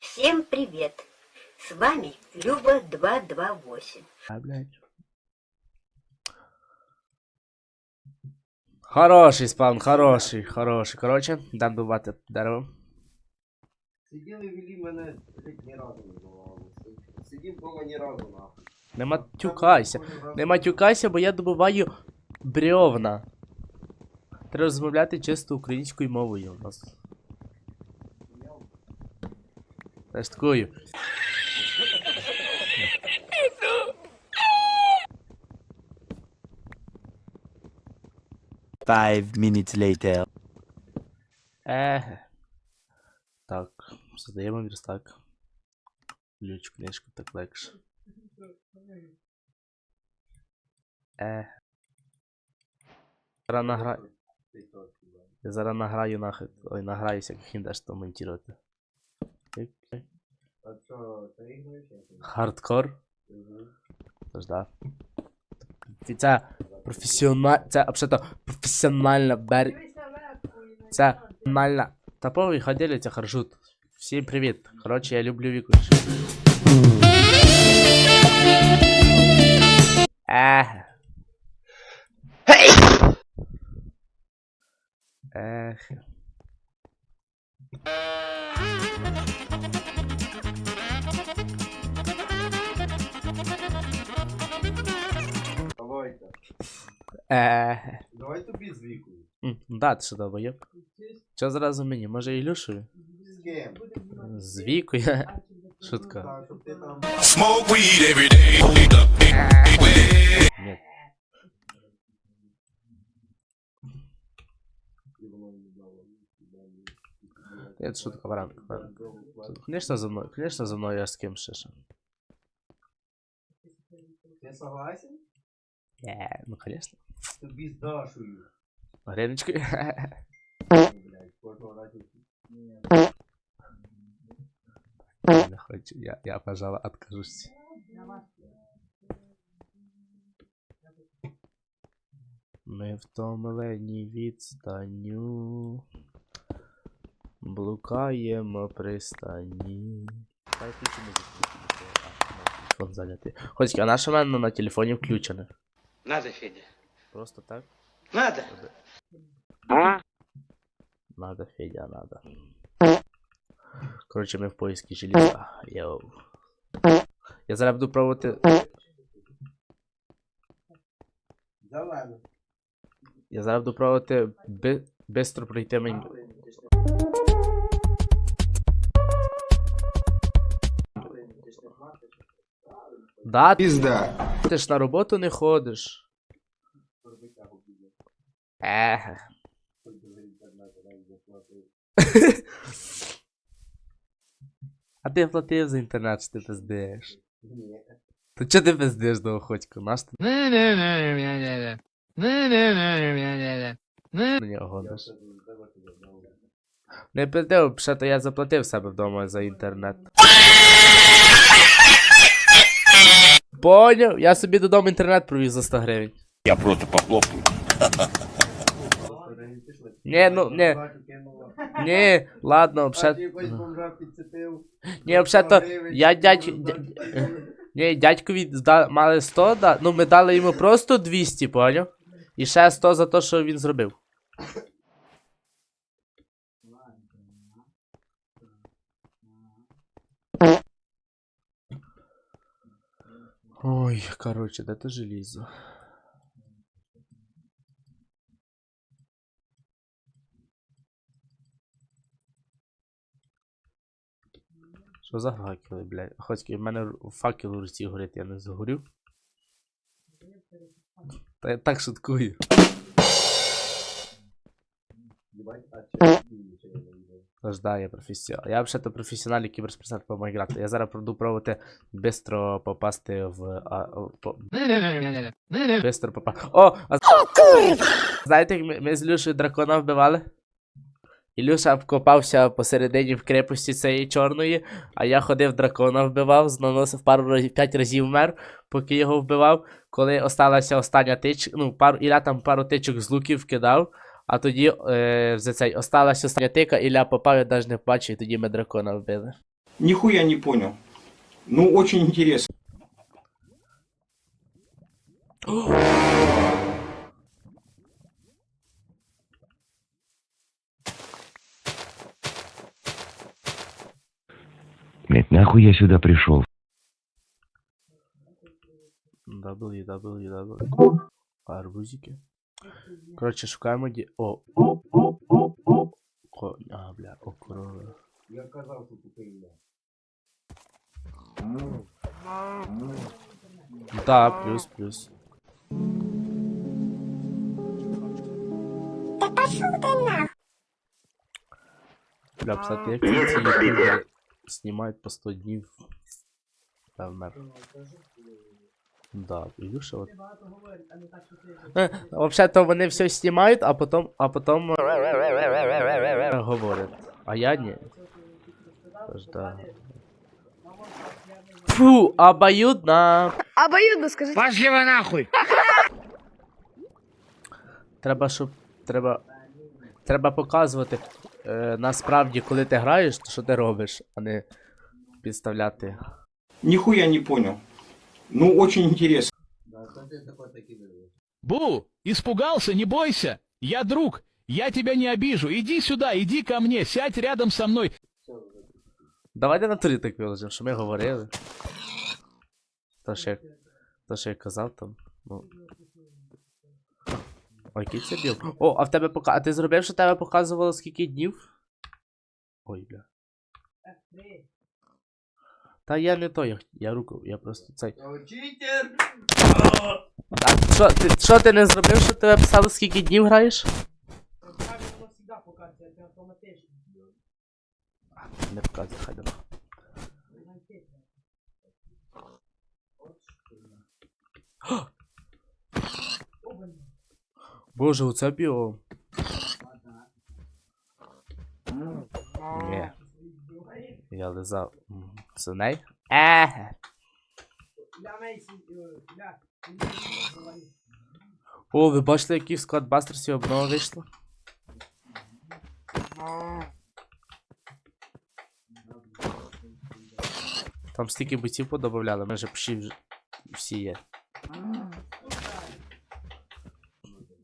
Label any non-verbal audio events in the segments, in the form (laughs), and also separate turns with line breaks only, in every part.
Всем привет! С вами Люба 228.
А, блядь. Хороший спаун, хороший, хороший. Коротше, дам добувати дерево.
Сиділи вели мене блядь, ні разу не бувало. Сидів вдома ні разу нахуй.
Не матюкайся. Не матюкайся, бо я добуваю бревна. Треба розмовляти чисто українською мовою у нас. Жартую.
Five minutes later.
Еге. Так, создаємо верстак. Ключ, книжку, так легше. Е. Зараз награю. Я зараз награю нахуй. Ой, награюся, як їм даш то монтувати.
А що, ти іграєш?
Хардкор. Тож да. Це професіонал... Це взагалі професіональна бер... Це нормальна. Топовий ходилиця харжут. Всім привіт. Коротше, я люблю Віку. Ех. Ех.
Давайте.
Ех.
Давай тобі з.
М, Да, ти що долбоєб? Що зразу мені? Може Ілюшою?
З ким?
З Вікою? Шутка.
Так, щоб ти там...
Smoke weed every day.
Ні. Ні, це шутка, баранка. баранка. Конечно, за мною, конечно, за мною я з ким ще. ще.
Ти согласен?
Е, ну, конечно.
Тобі з Дашою.
Гриночкою.
Блядь, кожного разу.
Не хочу, я, я, пожалуй, откажусь. Ми втомлені відстанню. Блукаємо пристані. Дай включи музику. Ну, Телефон зайнятий. Хоч, а наше мене на телефоні включене.
Надо, Федя.
Просто так?
Надо.
Надо, Федя, надо. Короче, ми в поиске железа. Йоу. Я зараз буду пробувати. Я зараз буду пробувати би... бистро пройти мені. Да,
Пизда.
ти ж на роботу не ходиш. Еге. А ти платив за інтернет, що ти пиздиш?
Ні.
То чого ти пиздиш до охотьку? Наш ти нього гониш? Не пиздив, ще то я заплатив себе вдома за інтернет. Поняв? Я собі додому інтернет провіз за 100 гривень.
Я просто похлопаю.
Ні, ну, ні. Ні, ладно,
А ти
взагалі. взагалі-то, я дядь... дя- (laughs) Ні, дядькові мали 100, да... ну ми дали йому просто 200, поняв? І ще 100 за те, що він зробив. Ой, короче, де то желізо? Що за факели, блядь? Хоч в мене факел у руці горить, я не загорю. Та я так шуткую.
Їбать, а чи
Тож да, я професіонал. Я взагалі кіберспортсмен кіберспортсмен по Майнкрафту. Я зараз буду пробувати бистро попасти в. А, по... (laughs) Бистро попасти. О! А... Знаєте, як ми, ми з Люшею дракона вбивали? Ілюша вкопався посередині в крепості цієї чорної, а я ходив дракона вбивав, наносив пару разів, п'ять разів вмер, поки його вбивав. Коли осталася остання тичка, ну, пару, Ілля там пару тичок з луків кидав, а тоді е, за цей осталася остання тика, Ілля попав, я навіть не побачив, і тоді ми дракона вбили.
Нихуя не понял. Ну, очень интересно.
Блять, нахуй я сюда пришел?
www. Арбузики. Коротше, шукаємо ді... О. Ко... А, бля, о, корова.
Я казав, що Україна.
Да, плюс, плюс. Бля, кстати, як ці ютубери знімають по 100 днів. Я вмер. Да, Ілюша от. Е, Взагалі-то вони все знімають, а потім, а потім е, говорять. А я ні. Тож, да. Фу, обоюдно.
Обоюдно скажи.
Пошли вы нахуй!
Треба, щоб. Треба. Треба показувати. Е, насправді, коли ти граєш, то що ти робиш, а не підставляти.
Нихуя не понял. Ну, очень интересно.
Да, що ти такой такий дивиш?
Бу, испугался, не бойся. Я друг, я тебя не обижу. Иди сюда, иди ко мне, сядь рядом со мной.
Давайте на турі так виложимо, що ми говорили. То що я, то, що я казав там. Ну. Ой, який це біл. О, а в тебе пока. А ти зробив, що тебе показувало скільки днів? Ой, бля. Та я не то, я, я руку, я просто цей. А що ти, що ти не зробив, що тебе писало скільки днів граєш? Не показуй, хай давай. Боже, оце біо. Ні. Я лизав. м, Свиней? Е. О, ви бачили, який склад Бастерсі обнова вийшла? Там стільки бойців подобавляли, ми вже вже всі є.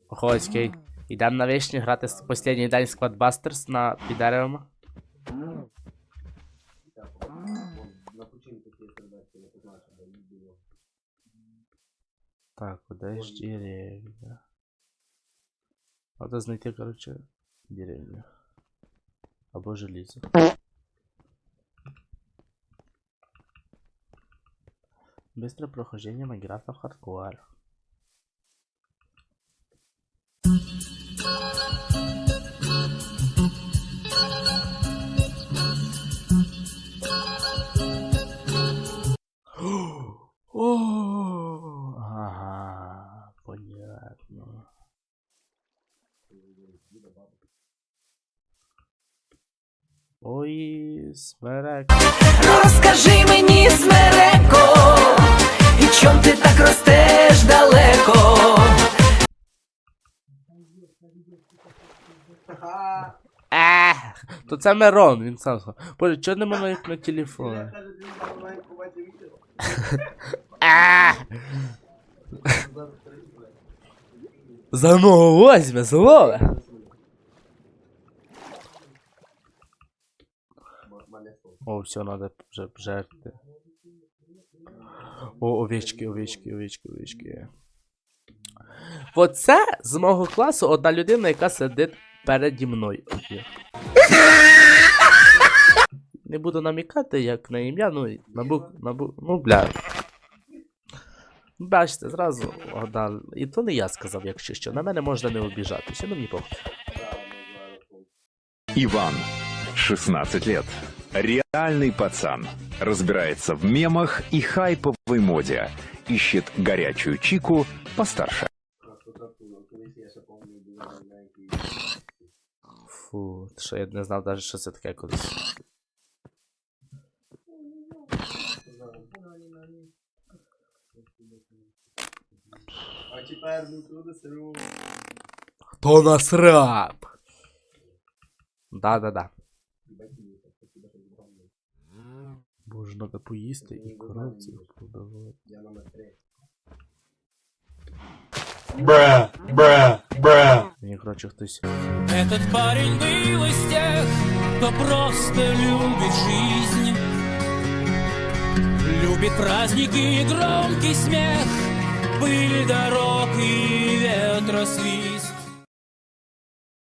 Охоцький. Йдемо на вишні грати останній день склад Бастерс на під.
На починку цієї сердечки не позначив, де їй було.
Так, куда ж деревня? Надо знайти, короче, деревню. Або железо. Быстрое прохождение Майнкрафта в хардкор. Ой, смерек.
Розкажи мені, смереко, і чом ти так ростеш далеко?
Ех, то це Мирон, він сам сказав. Боже, чого не мене на телефоні?
Перейшли.
за ногу возьме, злове.
М- Мене що?
О, все, надо жерти. О, овечки, овечки, овечки, овечки. Оце з мого класу одна людина, яка сидить переді мною. Не буду намікати, як на ім'я, ну, на бук, на бук, ну, бля. Бачите, зразу гадали. І то не я сказав, якщо що. На мене можна не обіжатися, ну мені.
Иван, 16 лет. Реальный пацан. Разбирается в мемах и хайповой моде. Ищет горячую чику постарше.
Фу, що я не знав навіть, що це таке колись. Хто нас раб? Да-да-да.
Батьків, так, спасибо, що зробили.
Може, треба поїсти і коровці подавати.
Я номер три.
Мені, коротше, хтось.
Этот парень был из тех, кто просто любит жизнь Любит праздники и громкий смех Пыль дорог и ветра свист